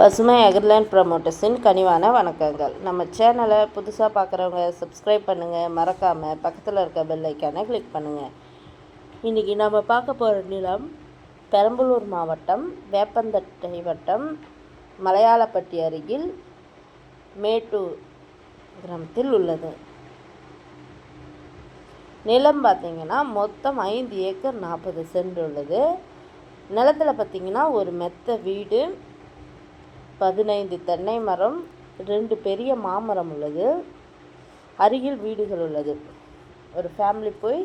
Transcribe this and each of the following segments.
பசுமை அகர்லேண்ட் ப்ரமோட்டர்ஸின் கனிவான வணக்கங்கள். நம்ம சேனலை புதுசாக பார்க்குறவங்க சப்ஸ்கிரைப் பண்ணுங்கள் மறக்காமல் பக்கத்தில் இருக்க பெல்லைக்கான கிளிக் பண்ணுங்கள் இன்றைக்கி நம்ம பார்க்க போகிற நிலம் பெரம்பலூர் மாவட்டம் வேப்பந்தட்டை வட்டம் மலையாளப்பட்டி அருகில் மேட்டூர் கிராமத்தில் உள்ளது. நிலம் பார்த்திங்கன்னா மொத்தம் ஐந்து ஏக்கர் நாற்பது சென்ட் உள்ளது. நிலத்தில் பார்த்தீங்கன்னா ஒரு மெத்த வீடு பதினைந்து தென்னை மரம் ரெண்டு பெரிய மாமரம் உள்ளது. அருகில் வீடுகள் உள்ளது. ஒரு ஃபேமிலி போய்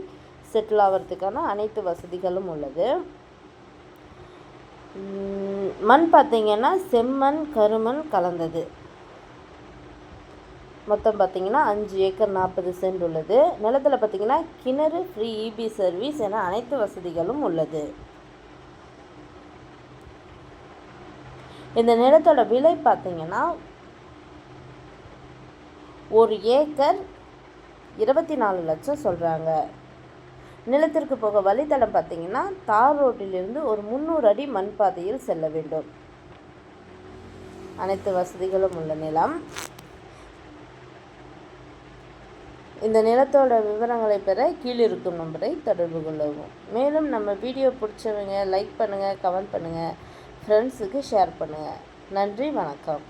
செட்டில் ஆகிறதுக்கான அனைத்து வசதிகளும் உள்ளது. மண் பார்த்தீங்கன்னா செம்மண் கருமண் கலந்தது. மொத்தம் பார்த்தீங்கன்னா அஞ்சு ஏக்கர் நாற்பது சென்ட் உள்ளது. நிலத்தில் பார்த்தீங்கன்னா கிணறு ஃப்ரீ இபி சர்வீஸ் என அனைத்து வசதிகளும் உள்ளது. இந்த நிலத்தோட விலை பார்த்தீங்கன்னா ஒரு ஏக்கர் இருபத்தி நாலு லட்சம் சொல்கிறாங்க நிலத்திற்கு போக வழித்தடம் பார்த்தீங்கன்னா தார் ரோட்டிலிருந்து ஒரு முந்நூறு அடி மண் பாதையில் செல்ல வேண்டும். அனைத்து வசதிகளும் உள்ள நிலம். இந்த நிலத்தோட விவரங்களை பெற கீழிருக்கும் நம்பரை தொடர்பு கொள்ளவும். மேலும் நம்ம வீடியோ பிடிச்சவங்க லைக் பண்ணுங்கள் கமெண்ட் பண்ணுங்கள் ஃப்ரெண்ட்ஸுக்கு ஷேர் பண்ணுங்கள் நன்றி வணக்கம்.